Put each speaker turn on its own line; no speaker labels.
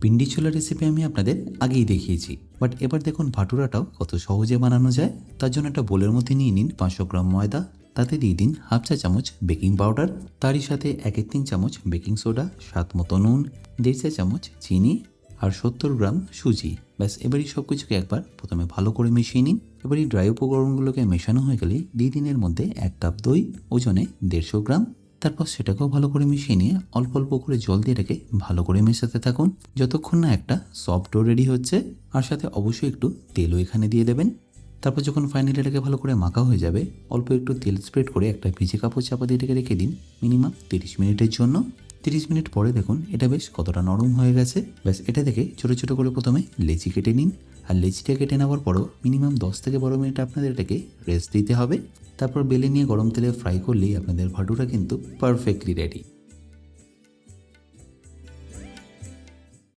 পিন্ডি ছোলা রেসিপি আমি আপনাদের আগেই দেখিয়েছি। বাট এবার দেখুন ভাটুরাটাও কত সহজে বানানো যায়। তার জন্য একটা বোলের মধ্যে নিয়ে নিন পাঁচশো গ্রাম ময়দা। তাতে দিয়ে দিন হাফ চা চামচ বেকিং পাউডার। তারই সাথে একের তিন চামচ বেকিং সোডা, স্বাদ মতো নুন, দেড় চা চামচ চিনি আর সত্তর গ্রাম সুজি। ব্যাস, এবারই সব কিছুকে একবার প্রথমে ভালো করে মিশিয়ে নিন। এবার এই ড্রাই উপকরণগুলোকে মেশানো হয়ে গেলে দুই দিনের মধ্যে এক কাপ দই, ওজনে দেড়শো গ্রাম। তারপর সেটাকেও ভালো করে মিশিয়ে নিয়ে অল্প অল্প করে জল দিয়ে রেখে ভালো করে মেশাতে থাকুন। যতক্ষণ না একটা সফট রেডি হচ্ছে, আর সাথে অবশ্যই একটু তেলও এখানে দিয়ে দেবেন। তারপর যখন ফাইনালি এটাকে ভালো করে মাখা হয়ে যাবে, অল্প একটু তেল স্প্রেড করে একটা ভিজে কাপড় চাপা দিয়ে রেখে রেখে দিন মিনিমাম তিরিশ মিনিটের জন্য। তিরিশ মিনিট পরে দেখুন, এটা বেশ কতটা নরম হয়ে গেছে। ব্যাস, এটা থেকে ছোটো ছোটো করে প্রথমে লেচি কেটে নিন। আর লেচিটা কেটে নেওয়ার পরও মিনিমাম দশ থেকে বারো মিনিট আপনাদের এটাকে রেস্ট দিতে হবে। তারপর বেলে নিয়ে গরম তেলে ফ্রাই করলেই আপনাদের ভাটুরা কিন্তু পারফেক্টলি রেডি